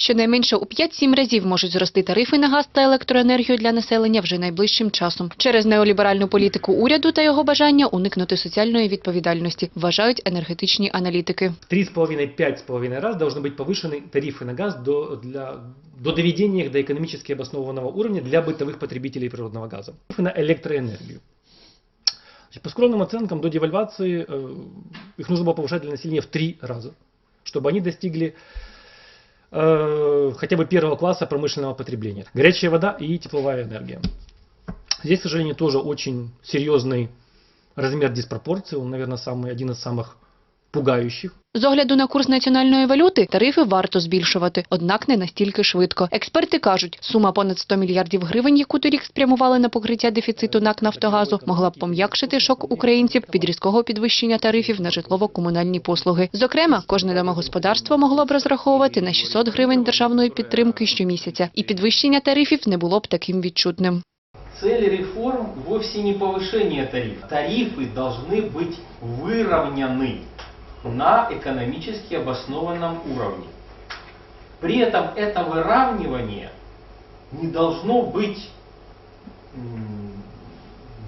Щонайменше у 5-7 разів можуть зрости тарифи на газ та електроенергію для населення вже найближчим часом. Через неоліберальну політику уряду та його бажання уникнути соціальної відповідальності, вважають енергетичні аналітики. В 3,5-5,5 раз должны быть повышены тарифы на газ до, для, до доведения их до экономически обоснованного уровня для бытовых потребителей природного газа. Тарифы на электроэнергию. Значит, по скромным оценкам, до девальвации э, их нужно было повышать для населения в три раза, чтобы они достигли э, хотя бы первого класса промышленного потребления. Горячая вода и тепловая энергия. Здесь, к сожалению, тоже очень серьезный размер диспропорции. Он, наверное, самый, один из самых пугающих. З огляду на курс національної валюти тарифи варто збільшувати, однак не настільки швидко. Експерти кажуть, сума понад 100 мільярдів гривень, яку торік спрямували на покриття дефіциту НАК «Нафтогазу», могла б пом'якшити шок українців від різкого підвищення тарифів на житлово-комунальні послуги. Зокрема, кожне домогосподарство могло б розраховувати на 600 гривень державної підтримки щомісяця, і підвищення тарифів не було б таким відчутним. Цель реформ вовсе не повышение тарифов. Тарифы должны быть выровнены На экономически обоснованном уровне. При этом это выравнивание не должно быть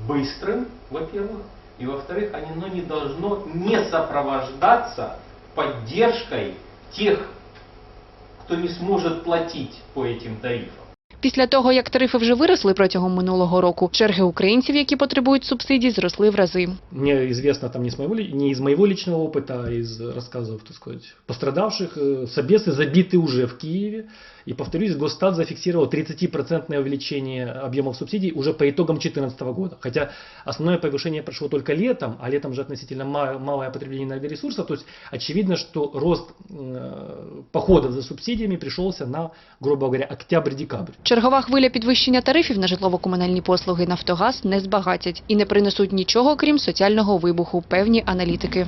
быстрым, во-первых, и во-вторых, оно не должно не сопровождаться поддержкой тех, кто не сможет платить по этим тарифам. Після того, як тарифи вже виросли протягом минулого року, черги українців, які потребують субсидій, зросли в рази. Мне известно там не, с моего, ли- не из моего личного опыта, а из рассказов, так сказать, пострадавших. Э, Собесы забиты уже в Киеве. И, повторюсь, Госстат зафиксировал 30% увеличение объемов субсидий уже по итогам 2014 года. Хотя основное повышение прошло только летом, а летом же относительно ма- малое потребление энергоресурсов. То есть очевидно, что рост э, походов за субсидиями пришелся на, грубо говоря, октябрь-декабрь. Чергова хвиля підвищення тарифів на житлово-комунальні послуги «Нафтогаз» не збагатять і не принесуть нічого, крім соціального вибуху, певні аналітики.